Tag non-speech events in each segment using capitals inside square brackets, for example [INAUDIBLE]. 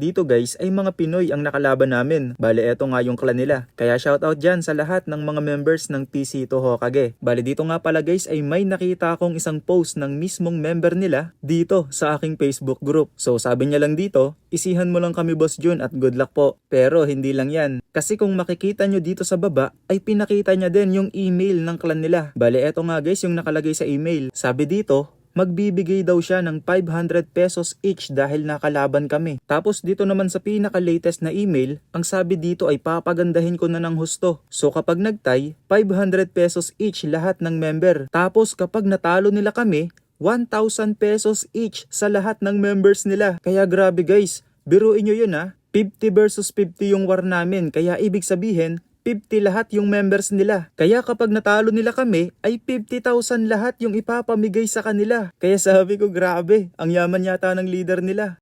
Dito guys ay mga Pinoy ang nakalaban namin. Bale eto nga yung clan nila. Kaya shoutout dyan sa lahat ng mga members ng PC to Hokage. Bale dito nga pala guys ay may nakita akong isang post ng mismong member nila dito sa aking Facebook group. So sabi niya lang dito, isihan mo lang kami Boss Jun at good luck po. Pero hindi lang yan. Kasi kung makikita nyo dito sa baba ay pinakita niya din yung email ng clan nila. Bale eto nga guys yung nakalagay sa email. Sabi dito, magbibigay daw siya ng 500 pesos each dahil nakalaban kami. Tapos dito naman sa pinaka-latest na email, ang sabi dito ay papagandahin ko na ng husto. So kapag nagtay, 500 pesos each lahat ng member. Tapos kapag natalo nila kami, 1,000 pesos each sa lahat ng members nila. Kaya grabe guys, biruin nyo yun ha. 50 versus 50 yung war namin. Kaya ibig sabihin, 50 lahat yung members nila. Kaya kapag natalo nila kami, ay 50,000 lahat yung ipapamigay sa kanila. Kaya sabi ko grabe, ang yaman yata ng leader nila.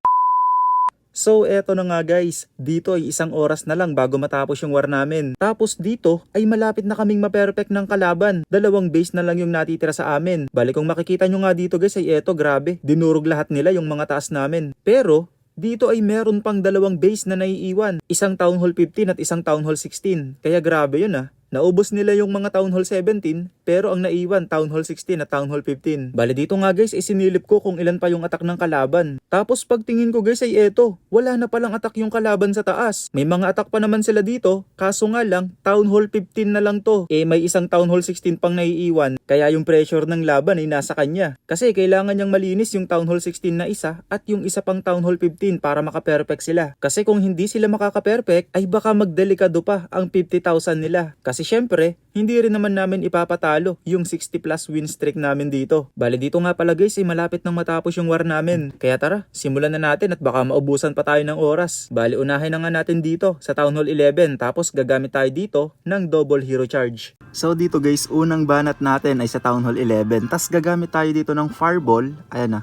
So eto na nga guys, dito ay isang oras na lang bago matapos yung war namin. Tapos dito ay malapit na kaming maperfect ng kalaban. Dalawang base na lang yung natitira sa amin. Bali kung makikita nyo nga dito guys ay eto grabe, dinurog lahat nila yung mga taas namin. Pero dito ay meron pang dalawang base na naiiwan. Isang Town Hall 15 at isang Town Hall 16. Kaya grabe yun ah. Naubos nila yung mga Town Hall 17 pero ang naiwan Town Hall 16 at Town Hall 15. Bale dito nga guys isinilip ko kung ilan pa yung atak ng kalaban. Tapos pagtingin ko guys ay eto, wala na palang atak yung kalaban sa taas. May mga atak pa naman sila dito, kaso nga lang Town Hall 15 na lang to. Eh may isang Town Hall 16 pang naiiwan, kaya yung pressure ng laban ay nasa kanya. Kasi kailangan niyang malinis yung Town Hall 16 na isa at yung isa pang Town Hall 15 para makaperfect sila. Kasi kung hindi sila makakaperfect ay baka magdelikado pa ang 50,000 nila. Kasi syempre, hindi rin naman namin ipapatalo yung 60 plus win streak namin dito. Bali dito nga pala guys ay malapit nang matapos yung war namin. Kaya tara, simulan na natin at baka maubusan pa tayo ng oras. Bali unahin na nga natin dito sa Town Hall 11 tapos gagamit tayo dito ng double hero charge. So dito guys, unang banat natin ay sa Town Hall 11. Tapos gagamit tayo dito ng fireball. Ayan na,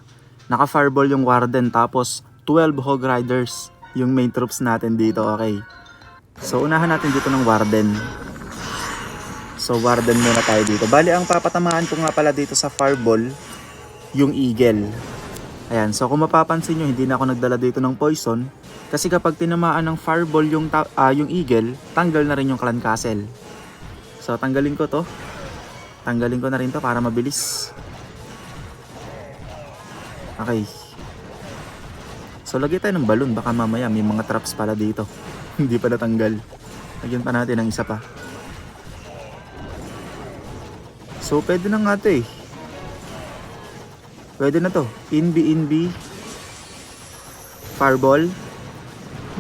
naka fireball yung warden tapos 12 hog riders yung main troops natin dito, okay. So unahan natin dito ng warden. So warden muna tayo dito. Bali ang papatamaan ko nga pala dito sa fireball yung eagle. Ayan, so kung mapapansin nyo, hindi na ako nagdala dito ng poison. Kasi kapag tinamaan ng fireball yung, ah, yung eagle, tanggal na rin yung clan castle. So tanggalin ko to. Tanggalin ko na rin to para mabilis. Okay. So lagay tayo ng balon, baka mamaya may mga traps pala dito. [LAUGHS] hindi pa natanggal. Lagyan pa natin ng isa pa. So, pwede na nga to eh. Pwede na to. Inbi, inbi. Fireball.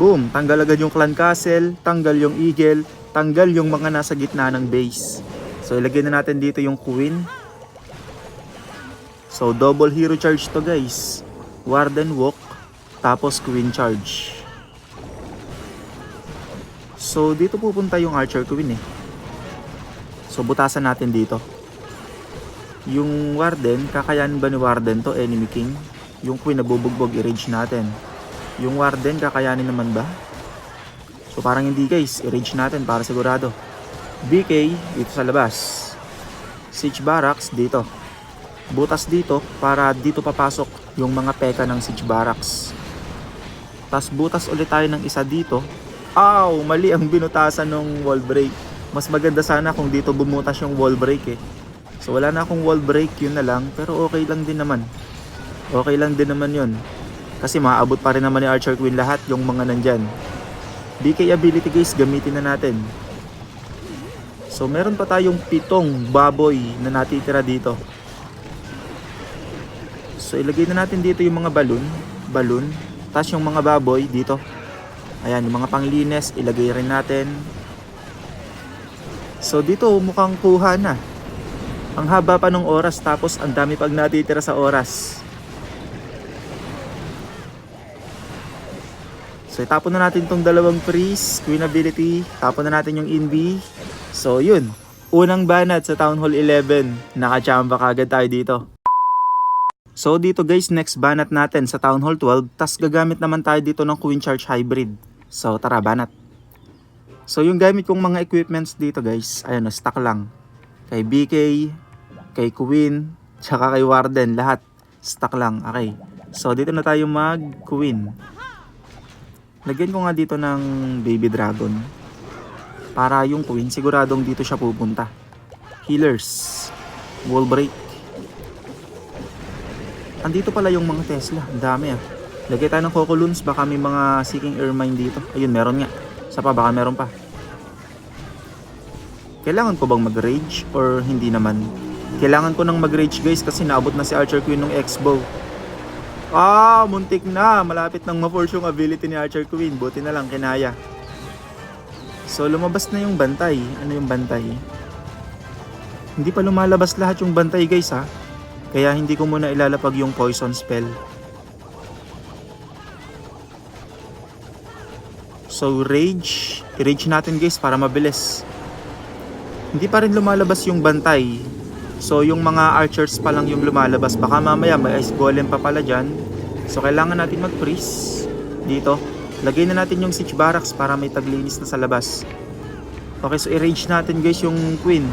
Boom! Tanggal agad yung clan castle, tanggal yung eagle, tanggal yung mga nasa gitna ng base. So, ilagay na natin dito yung queen. So, double hero charge to guys. Warden walk, tapos queen charge. So, dito pupunta yung archer queen eh. So, butasan natin dito. Yung Warden, kakayanin ba ni Warden to enemy king? Yung Queen nabubugbog i-rage natin. Yung Warden, kakayanin naman ba? So parang hindi guys, i-rage natin para sigurado. BK, dito sa labas. Siege Barracks, dito. Butas dito, para dito papasok yung mga peka ng Siege Barracks. Tapos butas ulit tayo ng isa dito. Aw, mali ang binutasan ng wall break. Mas maganda sana kung dito bumutas yung wall break eh. So wala na akong wall break, yun na lang. Pero okay lang din naman. Okay lang din naman yun. Kasi maaabot pa rin naman ni Archer Queen lahat yung mga nandyan. BK ability guys, gamitin na natin. So meron pa tayong pitong baboy na natitira dito. So ilagay na natin dito yung mga balon. Balon. Tapos yung mga baboy dito. Ayan, yung mga panglines, ilagay rin natin. So dito mukhang kuha na. Ang haba pa ng oras tapos ang dami pag natitira sa oras. So itapon na natin tong dalawang freeze, queen ability, tapon na natin yung invi. So yun, unang banat sa Town Hall 11, nakachamba kagad tayo dito. So dito guys, next banat natin sa Town Hall 12, tas gagamit naman tayo dito ng Queen Charge Hybrid. So tara banat. So yung gamit kong mga equipments dito guys, ayun, stock lang. Kay BK, kay Queen, tsaka kay Warden, lahat stock lang. Okay. So dito na tayo mag Queen. Lagyan ko nga dito ng baby dragon. Para yung queen, siguradong dito siya pupunta. Healers. Wall break. Andito pala yung mga Tesla. Ang dami ah. Lagay tayo ng Coco Loons. Baka may mga Seeking Ermine dito. Ayun, meron nga. Sa pa, baka meron pa. Kailangan ko bang mag-rage or hindi naman? Kailangan ko nang mag-rage guys kasi naabot na si Archer Queen ng X-Bow. Ah, muntik na. Malapit nang ma-force yung ability ni Archer Queen. Buti na lang, kinaya. So, lumabas na yung bantay. Ano yung bantay? Hindi pa lumalabas lahat yung bantay guys ha. Kaya hindi ko muna ilalapag yung poison spell. So, rage. I-rage natin guys para mabilis. Hindi pa rin lumalabas yung bantay. So, yung mga archers pa lang yung lumalabas. Baka mamaya may ice golem pa pala dyan. So, kailangan natin mag-freeze dito. Lagay na natin yung siege barracks para may taglinis na sa labas. Okay, so i-rage natin guys yung queen.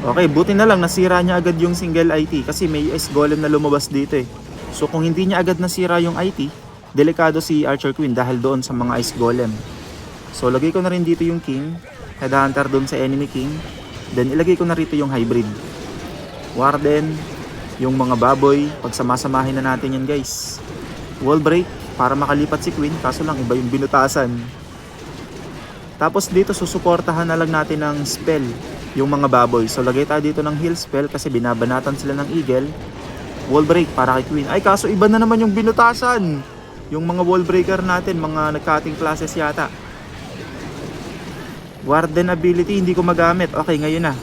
Okay, buti na lang nasira niya agad yung single IT kasi may ice golem na lumabas dito eh. So, kung hindi niya agad nasira yung IT, delikado si Archer Queen dahil doon sa mga ice golem. So, lagay ko na rin dito yung king. Headhunter doon sa enemy king. Then, ilagay ko na rito yung hybrid. Warden, yung mga baboy, pagsamasamahin na natin yan guys. Wall break para makalipat si Queen, kaso lang iba yung binutasan. Tapos dito susuportahan na lang natin ng spell yung mga baboy. So lagay tayo dito ng heal spell kasi binabanatan sila ng eagle. Wall break para kay Queen. Ay kaso iba na naman yung binutasan. Yung mga wall breaker natin, mga nagcutting classes yata. Warden ability hindi ko magamit. Okay, ngayon na.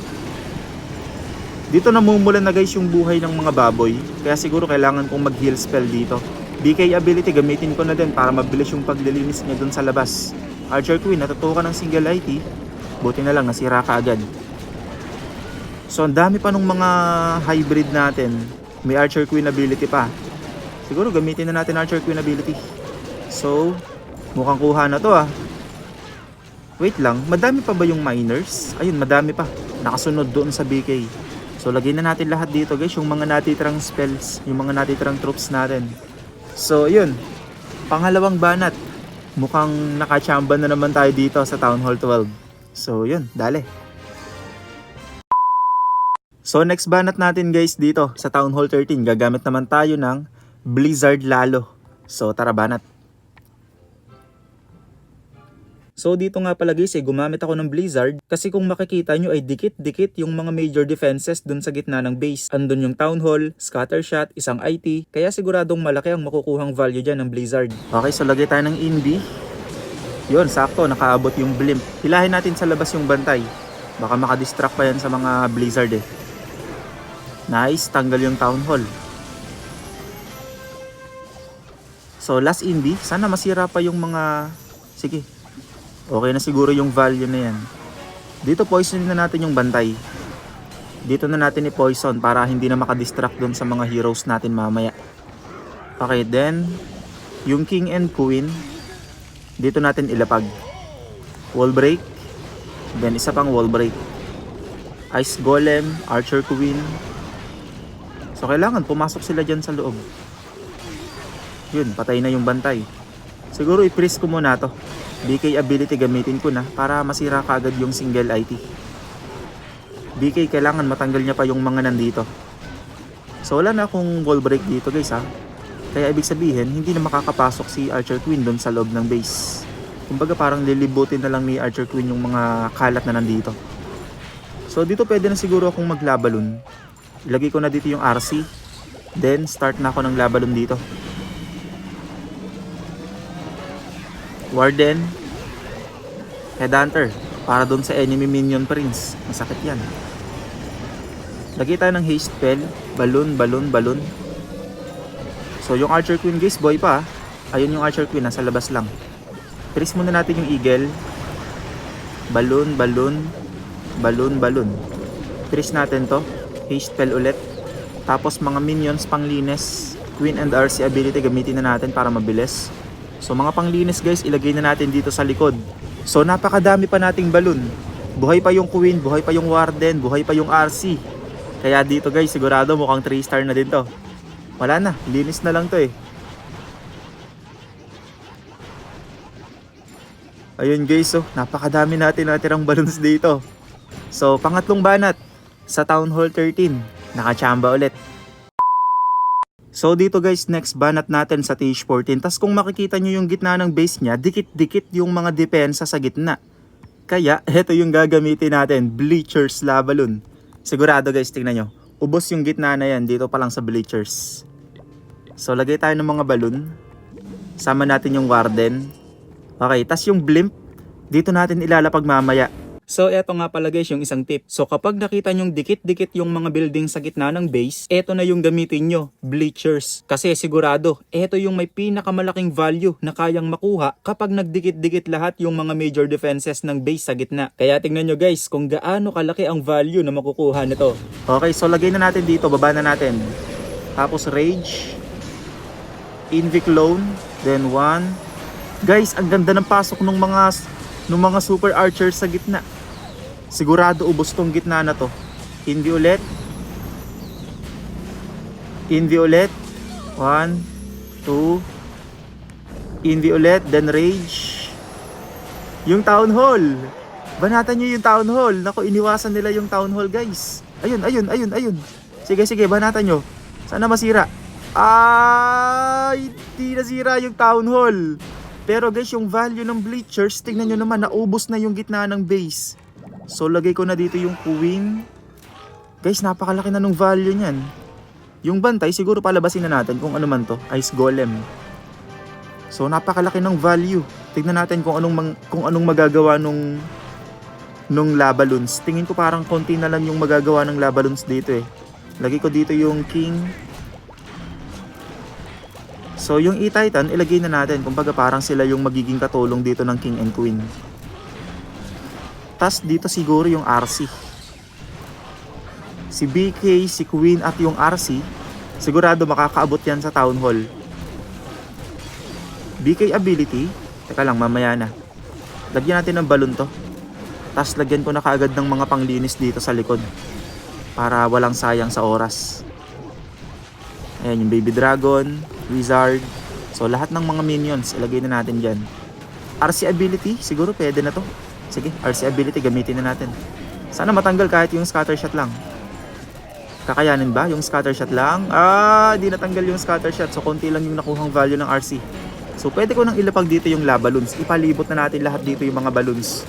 Dito namumulan na guys yung buhay ng mga baboy. Kaya siguro kailangan kong mag-heal spell dito. BK ability gamitin ko na din para mabilis yung paglilinis niya dun sa labas. Archer Queen, natutuwa ka ng single IT. Buti na lang, nasira ka agad. So, ang dami pa nung mga hybrid natin. May Archer Queen ability pa. Siguro gamitin na natin Archer Queen ability. So, mukhang kuha na to ah. Wait lang, madami pa ba yung miners? Ayun, madami pa. Nakasunod doon sa BK. So, lagay na natin lahat dito guys, yung mga natitirang spells, yung mga natitirang troops natin. So, yun. Pangalawang banat. Mukhang nakachamba na naman tayo dito sa Town Hall 12. So, yun. Dale. So, next banat natin guys dito sa Town Hall 13. Gagamit naman tayo ng Blizzard Lalo. So, tara banat. So dito nga pala guys eh, gumamit ako ng Blizzard kasi kung makikita nyo ay dikit-dikit yung mga major defenses dun sa gitna ng base. Andun yung Town Hall, Scatter Shot, isang IT, kaya siguradong malaki ang makukuhang value dyan ng Blizzard. Okay, so lagay tayo ng Invi. Yun, sakto, nakaabot yung blimp. Hilahin natin sa labas yung bantay. Baka makadistract pa yan sa mga Blizzard eh. Nice, tanggal yung Town Hall. So last Invi, sana masira pa yung mga... Sige, Okay na siguro yung value na yan. Dito poison na natin yung bantay. Dito na natin i-poison para hindi na makadistract doon sa mga heroes natin mamaya. Okay, then yung king and queen dito natin ilapag. Wall break. Then isa pang wall break. Ice golem, archer queen. So kailangan pumasok sila dyan sa loob. Yun, patay na yung bantay. Siguro i-freeze ko muna to. BK ability gamitin ko na para masira kagad yung single IT. BK kailangan matanggal niya pa yung mga nandito. So wala na akong wall break dito guys ha. Kaya ibig sabihin hindi na makakapasok si Archer Queen doon sa loob ng base. Kumbaga parang lilibutin na lang ni Archer Queen yung mga kalat na nandito. So dito pwede na siguro akong maglabalon. Ilagay ko na dito yung RC. Then start na ako ng labalon dito. Warden, Headhunter, para doon sa enemy minion prince. Masakit yan. Lagay tayo ng haste spell, balloon, balloon, balloon. So yung Archer Queen guys, boy pa. Ayun yung Archer Queen, nasa labas lang. Freeze muna natin yung Eagle. Balloon, balloon, balloon, balloon. Freeze natin to. Haste spell ulit. Tapos mga minions panglinis. Queen and RC ability gamitin na natin para mabilis. So mga panglinis guys, ilagay na natin dito sa likod. So napakadami pa nating balloon. Buhay pa yung Queen, buhay pa yung Warden, buhay pa yung RC. Kaya dito guys, sigurado mukhang 3 star na din to. Wala na, linis na lang to eh. Ayun guys, oh, napakadami natin natirang balloons dito. So, pangatlong banat sa Town Hall 13. Nakachamba ulit. So dito guys, next banat natin sa TH14. Tas kung makikita nyo yung gitna ng base niya, dikit-dikit yung mga depensa sa gitna. Kaya, [LAUGHS] heto yung gagamitin natin, Bleachers Labalon. Sigurado guys, tingnan nyo. Ubos yung gitna na yan dito pa lang sa Bleachers. So lagay tayo ng mga balloon. Sama natin yung Warden. Okay, tas yung blimp, dito natin ilalapag mamaya. So eto nga pala guys yung isang tip. So kapag nakita nyong dikit-dikit yung mga building sa gitna ng base, eto na yung gamitin nyo, bleachers. Kasi sigurado, eto yung may pinakamalaking value na kayang makuha kapag nagdikit-dikit lahat yung mga major defenses ng base sa gitna. Kaya tingnan nyo guys kung gaano kalaki ang value na makukuha nito. Okay, so lagay na natin dito, baba na natin. Tapos rage, invic loan, then one. Guys, ang ganda ng pasok ng mga ng mga super archers sa gitna. Sigurado ubos tong gitna na to. Invi ulit. Invi ulit. One, two. Invi ulit, then rage. Yung town hall. Banatan nyo yung town hall. Nako, iniwasan nila yung town hall, guys. Ayun, ayun, ayun, ayun. Sige, sige, banatan nyo. Sana masira. Ay, hindi nasira yung town hall. Pero guys, yung value ng bleachers, tingnan nyo naman, naubos na yung gitna ng base. So, lagay ko na dito yung queen. Guys, napakalaki na nung value niyan. Yung bantay, siguro palabasin na natin kung ano man to. Ice golem. So, napakalaki ng value. Tignan natin kung anong, kung anong magagawa nung nung labalons. Tingin ko parang konti na lang yung magagawa ng labalons dito eh. Lagay ko dito yung king. So, yung E-Titan, ilagay na natin. Kumbaga parang sila yung magiging katulong dito ng king and queen. Tas dito siguro yung RC. Si BK, si Queen at yung RC, sigurado makakaabot yan sa Town Hall. BK ability, teka lang mamaya na. Lagyan natin ng balon to. Tapos lagyan ko na kaagad ng mga panglinis dito sa likod. Para walang sayang sa oras. Ayan yung baby dragon, wizard. So lahat ng mga minions, ilagay na natin dyan. RC ability, siguro pwede na to. Sige, RC ability gamitin na natin. Sana matanggal kahit yung scatter shot lang. Kakayanin ba yung scatter shot lang? Ah, di natanggal yung scatter shot. So konti lang yung nakuhang value ng RC. So pwede ko nang ilapag dito yung lava balloons. Ipalibot na natin lahat dito yung mga balloons.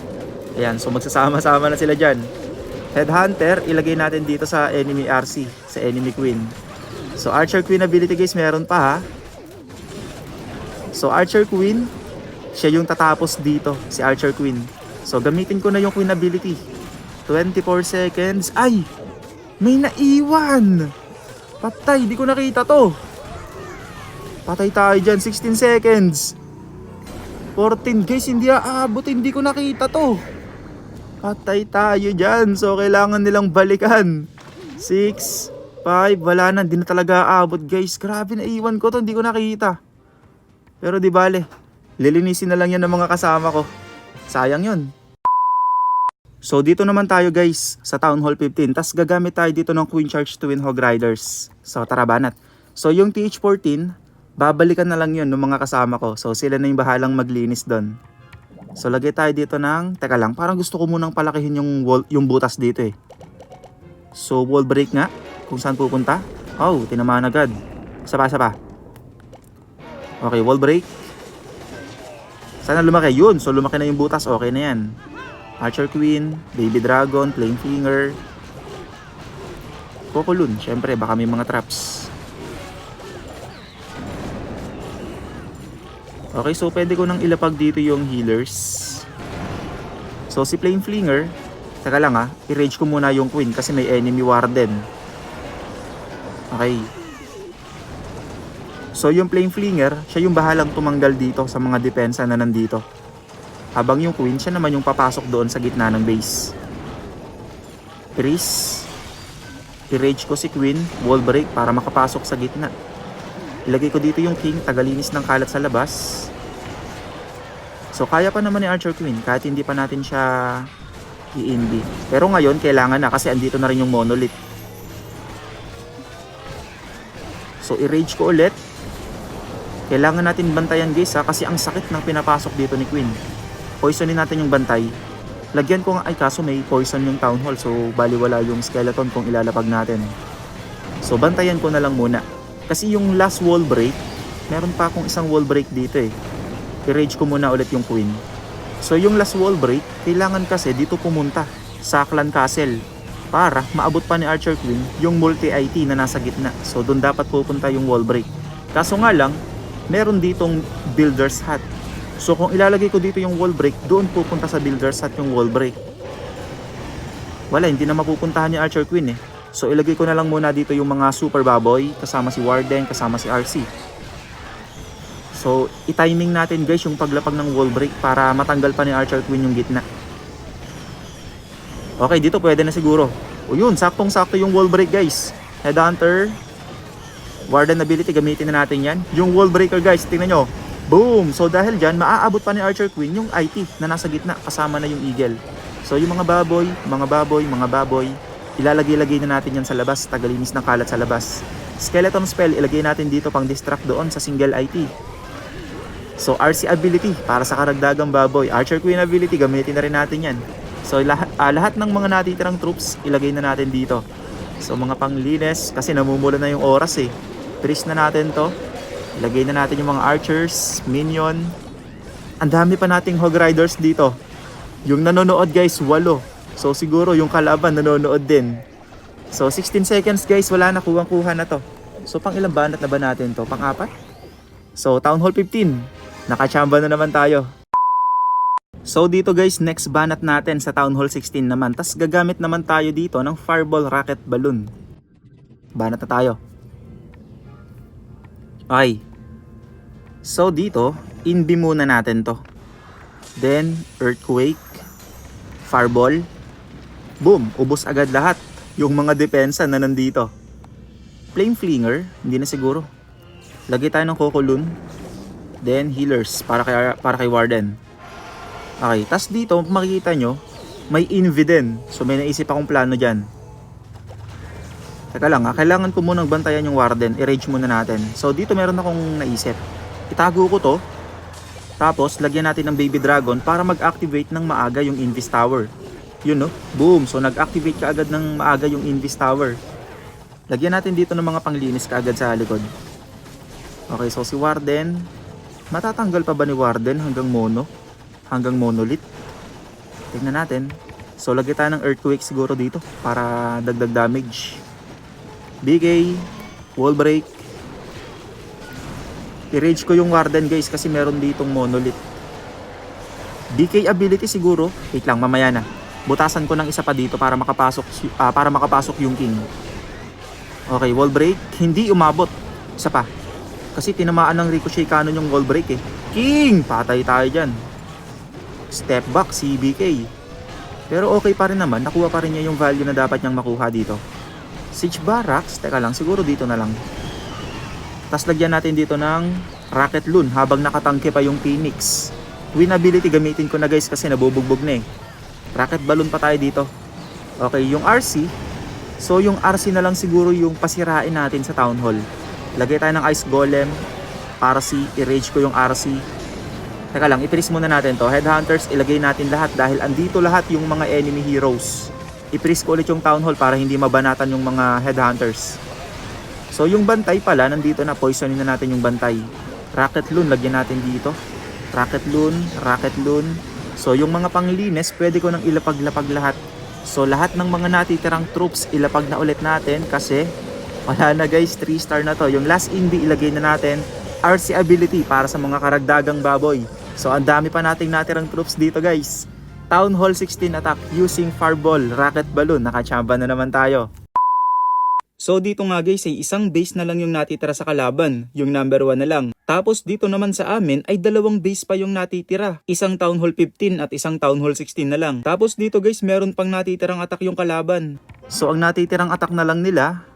Ayan, so magsasama-sama na sila dyan. Headhunter, ilagay natin dito sa enemy RC, sa enemy queen. So Archer Queen ability guys, meron pa ha. So Archer Queen, siya yung tatapos dito, si Archer Queen. So gamitin ko na yung Queen ability. 24 seconds. Ay! May naiwan! Patay, di ko nakita to. Patay tayo dyan, 16 seconds. 14 guys, hindi aabot, hindi ko nakita to. Patay tayo dyan, so kailangan nilang balikan. 6, 5, wala na, hindi na talaga aabot guys. Grabe, naiwan ko to, hindi ko nakita. Pero di bale, lilinisin na lang yan ng mga kasama ko. Sayang yun. So dito naman tayo guys sa Town Hall 15. Tapos gagamit tayo dito ng Queen Charge Twin Hog Riders. So tara banat. So yung TH14, babalikan na lang yun ng mga kasama ko. So sila na yung bahalang maglinis doon. So lagay tayo dito ng, teka lang, parang gusto ko munang palakihin yung, wall, yung butas dito eh. So wall break nga, kung saan pupunta. Oh, tinamaan agad. Isa pa. Okay, wall break. Sana lumaki. Yun, so lumaki na yung butas, okay na yan. Archer Queen, Baby Dragon, Flame Finger. Kokolun, syempre baka may mga traps. Okay, so pwede ko nang ilapag dito yung healers. So si Flame Flinger, taka lang ha, i-rage ko muna yung Queen kasi may enemy warden. Okay. So yung Flame Flinger, siya yung bahalang tumanggal dito sa mga depensa na nandito. Habang yung queen, siya naman yung papasok doon sa gitna ng base. Priest. I-rage ko si queen, wall break para makapasok sa gitna. Ilagay ko dito yung king, tagalinis ng kalat sa labas. So kaya pa naman ni Archer Queen kahit hindi pa natin siya i-inbi. Pero ngayon kailangan na kasi andito na rin yung monolith. So i-rage ko ulit. Kailangan natin bantayan guys ha kasi ang sakit ng pinapasok dito ni Queen. Poisonin natin yung bantay. Lagyan ko nga, ay kaso may poison yung town hall, so baliwala yung skeleton kung ilalapag natin. So bantayan ko na lang muna. Kasi yung last wall break, meron pa akong isang wall break dito eh. I-rage ko muna ulit yung queen. So yung last wall break, kailangan kasi dito pumunta sa Clan Castle para maabot pa ni Archer Queen yung multi-IT na nasa gitna. So doon dapat pupunta yung wall break. Kaso nga lang, meron ditong builder's hut. So kung ilalagay ko dito yung wall break, doon pupunta sa builder's hut yung wall break. Wala, hindi na mapupuntahan ni Archer Queen eh. So ilagay ko na lang muna dito yung mga super baboy, kasama si Warden, kasama si RC. So, i-timing natin guys yung paglapag ng wall break para matanggal pa ni Archer Queen yung gitna. Okay, dito pwede na siguro. O yun, saktong-sakto yung wall break guys. Headhunter. Warden ability, gamitin na natin yan. Yung wall breaker guys, tingnan nyo. Boom! So dahil dyan, maaabot pa ni Archer Queen yung IT na nasa gitna kasama na yung eagle. So yung mga baboy, mga baboy, mga baboy, ilalagay-lagay na natin yan sa labas, tagalinis ng kalat sa labas. Skeleton spell, ilagay natin dito pang distract doon sa single IT. So RC ability para sa karagdagang baboy. Archer Queen ability, gamitin na rin natin yan. So lahat, ah, lahat ng mga natitirang troops, ilagay na natin dito. So mga panglinis, kasi namumula na yung oras eh. Priest na natin to. Ilagay na natin yung mga archers, minion. Ang dami pa nating hog riders dito. Yung nanonood guys, walo. So siguro yung kalaban nanonood din. So 16 seconds guys, wala na kuwang-kuha na to. So pang ilang banat na ba natin to? Pang apat? So Town Hall 15. Nakachamba na naman tayo. So dito guys, next banat natin sa Town Hall 16 naman. Tas gagamit naman tayo dito ng Fireball Rocket Balloon. Banat na tayo. Okay. So dito, inbi muna natin to. Then, Earthquake, Fireball. Boom! Ubos agad lahat. Yung mga depensa na nandito. Flame Flinger, hindi na siguro. Lagay tayo ng Kokolun. Then, Healers para kay, para kay Warden. Okay, tas dito makikita nyo, may Invi din. So may naisip akong plano dyan. Teka lang ha, kailangan ko munang bantayan yung Warden. I-rage muna natin. So dito meron akong naisip. Itago ko to. Tapos lagyan natin ng Baby Dragon para mag-activate ng maaga yung Invis Tower. Yun no, boom. So nag-activate ka agad ng maaga yung Invis Tower. Lagyan natin dito ng mga panglinis kaagad sa likod. Okay, so si Warden. Matatanggal pa ba ni Warden hanggang mono? hanggang monolith. Tingnan natin. So lagyan tayo ng earthquake siguro dito para dagdag damage. BK, wall break. I-rage ko yung warden guys kasi meron ditong monolith. BK ability siguro. Wait lang, mamaya na. Butasan ko ng isa pa dito para makapasok ah, para makapasok yung king. Okay, wall break. Hindi umabot. Isa pa. Kasi tinamaan ng ricochet cannon yung wall break eh. King! Patay tayo dyan step back si BK. Pero okay pa rin naman, nakuha pa rin niya yung value na dapat niyang makuha dito. Siege Barracks, teka lang, siguro dito na lang. Tapos lagyan natin dito ng Rocket Loon habang nakatangke pa yung Phoenix. Win ability gamitin ko na guys kasi nabubugbog na eh. Rocket Balloon pa tayo dito. Okay, yung RC. So yung RC na lang siguro yung pasirain natin sa Town Hall. Lagay tayo ng Ice Golem, RC, i-rage ko yung RC, Teka lang, i-freeze muna natin to. Headhunters, ilagay natin lahat dahil andito lahat yung mga enemy heroes. I-freeze ko ulit yung town hall para hindi mabanatan yung mga headhunters. So yung bantay pala, nandito na, poisonin na natin yung bantay. Rocket Loon, lagyan natin dito. Rocket Loon, Rocket Loon. So yung mga panglinis, pwede ko nang ilapag-lapag lahat. So lahat ng mga natitirang troops, ilapag na ulit natin kasi wala na guys, 3 star na to. Yung last inbi, ilagay na natin. RC ability para sa mga karagdagang baboy. So ang dami pa nating natirang troops dito guys. Town Hall 16 attack using Fireball, Rocket Balloon. Nakachamba na naman tayo. So dito nga guys ay isang base na lang yung natitira sa kalaban, yung number 1 na lang. Tapos dito naman sa amin ay dalawang base pa yung natitira. Isang Town Hall 15 at isang Town Hall 16 na lang. Tapos dito guys meron pang natitirang attack yung kalaban. So ang natitirang attack na lang nila,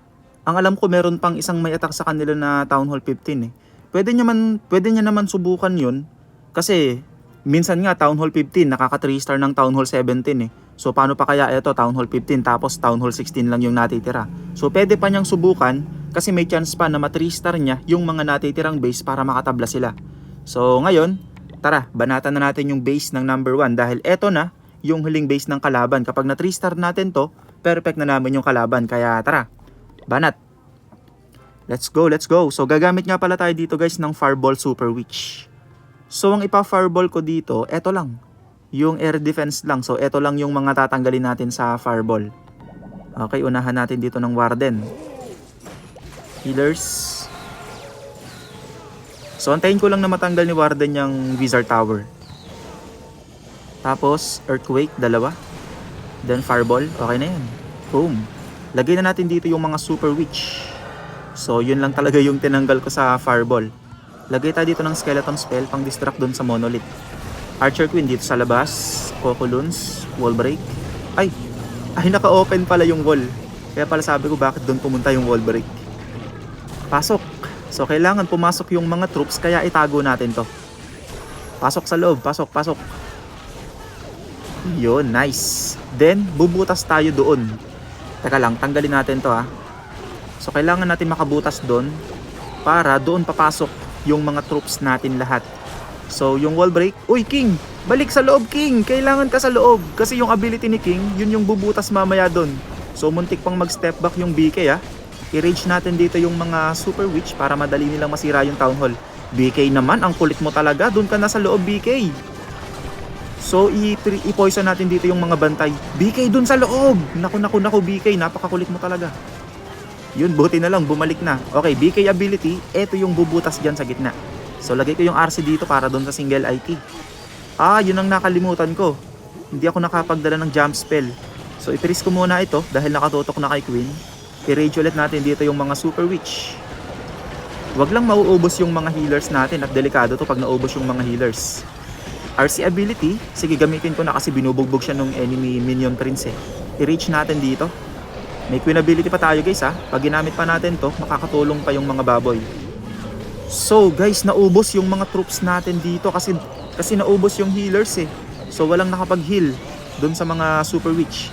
ang alam ko meron pang isang may attack sa kanila na Town Hall 15 eh. Pwede niya, man, pwede niya naman subukan yun kasi minsan nga Town Hall 15 nakaka 3 star ng Town Hall 17 eh. So paano pa kaya ito Town Hall 15 tapos Town Hall 16 lang yung natitira. So pwede pa niyang subukan kasi may chance pa na ma 3 star niya yung mga natitirang base para makatabla sila. So ngayon, tara, banatan na natin yung base ng number 1 dahil eto na yung huling base ng kalaban. Kapag na 3 star natin to, perfect na namin yung kalaban. Kaya tara, banat. Let's go, let's go. So gagamit nga pala tayo dito guys ng Fireball Super Witch. So ang ipa-fireball ko dito, eto lang. Yung air defense lang. So eto lang yung mga tatanggalin natin sa fireball. Okay, unahan natin dito ng Warden. Healers. So antayin ko lang na matanggal ni Warden yung Wizard Tower. Tapos Earthquake, dalawa. Then Fireball, okay na yan. Boom. Lagay na natin dito yung mga Super Witch. So yun lang talaga yung tinanggal ko sa Fireball. Lagay tayo dito ng Skeleton Spell pang distract dun sa Monolith. Archer Queen dito sa labas. Coco Loons, Wall Break. Ay, ay naka-open pala yung wall. Kaya pala sabi ko bakit doon pumunta yung wall break. Pasok. So kailangan pumasok yung mga troops kaya itago natin to. Pasok sa loob, pasok, pasok. Yun, nice. Then, bubutas tayo doon. Teka lang, tanggalin natin to ha. So kailangan natin makabutas doon para doon papasok yung mga troops natin lahat. So yung wall break, uy King, balik sa loob King, kailangan ka sa loob kasi yung ability ni King, yun yung bubutas mamaya doon. So muntik pang mag step back yung BK ha. I-rage natin dito yung mga super witch para madali nilang masira yung town hall. BK naman, ang kulit mo talaga, doon ka na sa loob BK. So i-poison natin dito yung mga bantay. BK doon sa loob. Naku naku naku BK, napakakulit mo talaga. Yun, buti na lang, bumalik na. Okay, BK ability, eto yung bubutas dyan sa gitna. So, lagay ko yung RC dito para doon sa single IT. Ah, yun ang nakalimutan ko. Hindi ako nakapagdala ng jump spell. So, ipiris ko muna ito dahil nakatutok na kay Queen. I-rage ulit natin dito yung mga Super Witch. Wag lang mauubos yung mga healers natin at delikado to pag naubos yung mga healers. RC ability, sige gamitin ko na kasi binubugbog siya nung enemy minion prince eh. I-reach natin dito. May queen ability pa tayo guys ha. Pag ginamit pa natin to, makakatulong pa yung mga baboy. So guys, naubos yung mga troops natin dito kasi kasi naubos yung healers eh. So walang nakapag-heal dun sa mga super witch.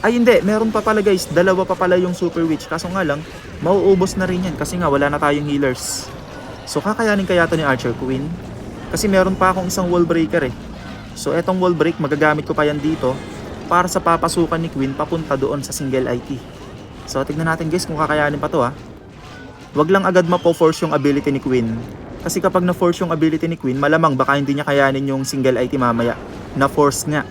Ay hindi, meron pa pala guys, dalawa pa pala yung super witch. Kaso nga lang, mauubos na rin yan kasi nga wala na tayong healers. So kakayanin kaya to ni Archer Queen? Kasi meron pa akong isang wall breaker eh. So etong wall break, magagamit ko pa yan dito para sa papasukan ni Queen papunta doon sa single IT. So tignan natin guys kung kakayanin pa to ha. Wag lang agad mapo-force yung ability ni Queen. Kasi kapag na-force yung ability ni Queen, malamang baka hindi niya kayanin yung single IT mamaya. Na-force nga.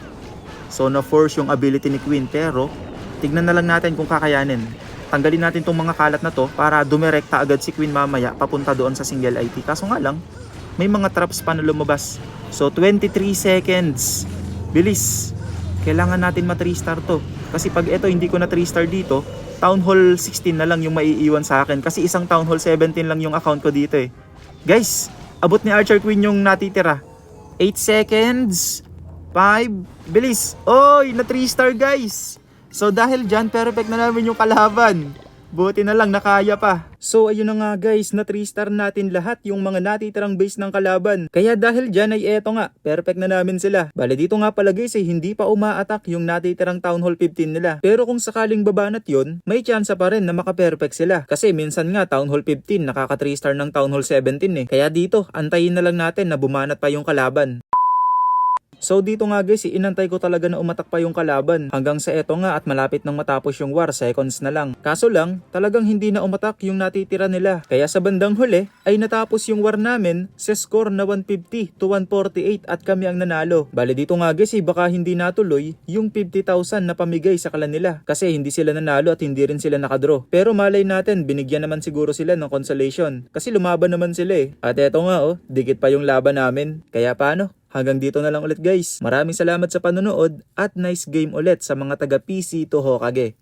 So na-force yung ability ni Queen pero tignan na lang natin kung kakayanin. Tanggalin natin tong mga kalat na to para dumirekta agad si Queen mamaya papunta doon sa single IT. Kaso nga lang, may mga traps pa na lumabas. So 23 seconds. Bilis. Kailangan natin ma 3 star to. Kasi pag ito hindi ko na 3 star dito, Town Hall 16 na lang yung maiiwan sa akin. Kasi isang Town Hall 17 lang yung account ko dito eh. Guys, abot ni Archer Queen yung natitira. 8 seconds. 5. Bilis. Oy, na 3 star guys. So dahil dyan, perfect na namin yung kalaban. Buti na lang nakaya pa. So ayun na nga guys, na 3 star natin lahat yung mga natitirang base ng kalaban. Kaya dahil dyan ay eto nga, perfect na namin sila. Bale dito nga pala guys ay hindi pa uma-attack yung natitirang Town Hall 15 nila. Pero kung sakaling babanat yon, may chance pa rin na maka-perfect sila. Kasi minsan nga Town Hall 15 nakaka 3 star ng Town Hall 17 eh. Kaya dito, antayin na lang natin na bumanat pa yung kalaban. So dito nga guys, inantay ko talaga na umatak pa yung kalaban. Hanggang sa eto nga at malapit nang matapos yung war, seconds na lang. Kaso lang, talagang hindi na umatak yung natitira nila. Kaya sa bandang huli, ay natapos yung war namin sa score na 150 to 148 at kami ang nanalo. Bale dito nga guys, eh, baka hindi natuloy yung 50,000 na pamigay sa kalan nila. Kasi hindi sila nanalo at hindi rin sila nakadraw. Pero malay natin, binigyan naman siguro sila ng consolation. Kasi lumaban naman sila eh. At eto nga oh, dikit pa yung laban namin. Kaya paano? Hanggang dito na lang ulit guys. Maraming salamat sa panonood at nice game ulit sa mga taga PC to Hokage.